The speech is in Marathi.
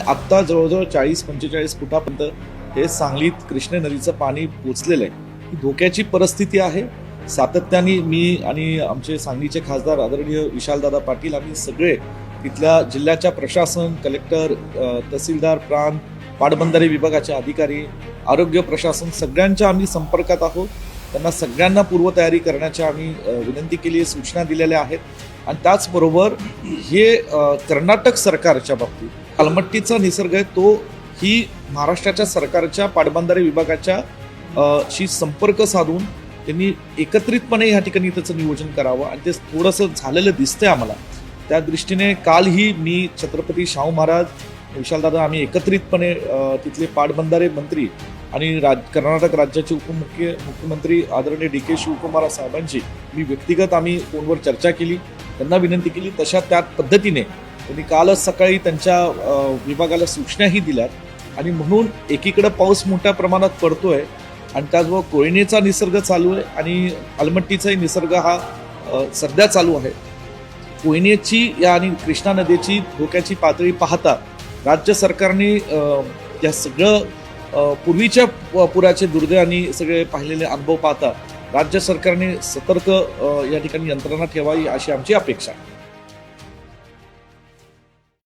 आत्ता जवळजवळ चाळीस पंचेचाळीस फुटापर्यंत हे सांगलीत कृष्ण नदीचं पाणी पोचलेलं आहे ही धोक्याची परिस्थिती आहे. सातत्याने मी आणि आमचे सांगलीचे खासदार आदरणीय विशालदादा पाटील आम्ही सगळे तिथल्या जिल्ह्याच्या प्रशासन कलेक्टर तहसीलदार प्रांत पाटबंधारे विभागाचे अधिकारी आरोग्य प्रशासन सगळ्यांच्या आम्ही संपर्कात आहोत. त्यांना सगळ्यांना पूर्वतयारी करण्याची आम्ही विनंती केली आहे सूचना दिलेल्या आहेत. आणि त्याचबरोबर हे कर्नाटक सरकारच्या बाबतीत अलमट्टीचा निसर्ग आहे तो ही महाराष्ट्राच्या सरकारच्या पाटबंधारे विभागाच्या शी संपर्क साधून त्यांनी एकत्रितपणे ह्या ठिकाणी त्याचं नियोजन करावं आणि ते थोडंसं झालेलं दिसतंय आम्हाला. त्या दृष्टीने कालही मी छत्रपती शाहू महाराज विशालदादा आम्ही एकत्रितपणे तिथले पाटबंधारे मंत्री आणि राज कर्नाटक राज्याचे उपमुख्य मुख्यमंत्री आदरणीय डी के शिवकुमार साहेबांची मी व्यक्तिगत आम्ही फोनवर चर्चा केली त्यांना विनंती केली तशा त्या पद्धतीने त्यांनी कालच सकाळी त्यांच्या विभागाला सूचनाही दिल्यात. आणि म्हणून एकीकडे पाऊस मोठ्या प्रमाणात पडतोय आणि त्याचबरोबर कोयनेचा निसर्ग चालू आहे आणि अलमट्टीचाही निसर्ग हा सध्या चालू आहे. कोयनेची या आणि कृष्णा नदीची धोक्याची पातळी पाहता राज्य सरकारने या सगळं पूर्वीच्या पुराचे दुर्दैव आणि सगळे पाहिलेले अनुभव पाहता राज्य सरकारने सतर्क या ठिकाणी यंत्रणा ठेवावी अशी आमची अपेक्षा आहे.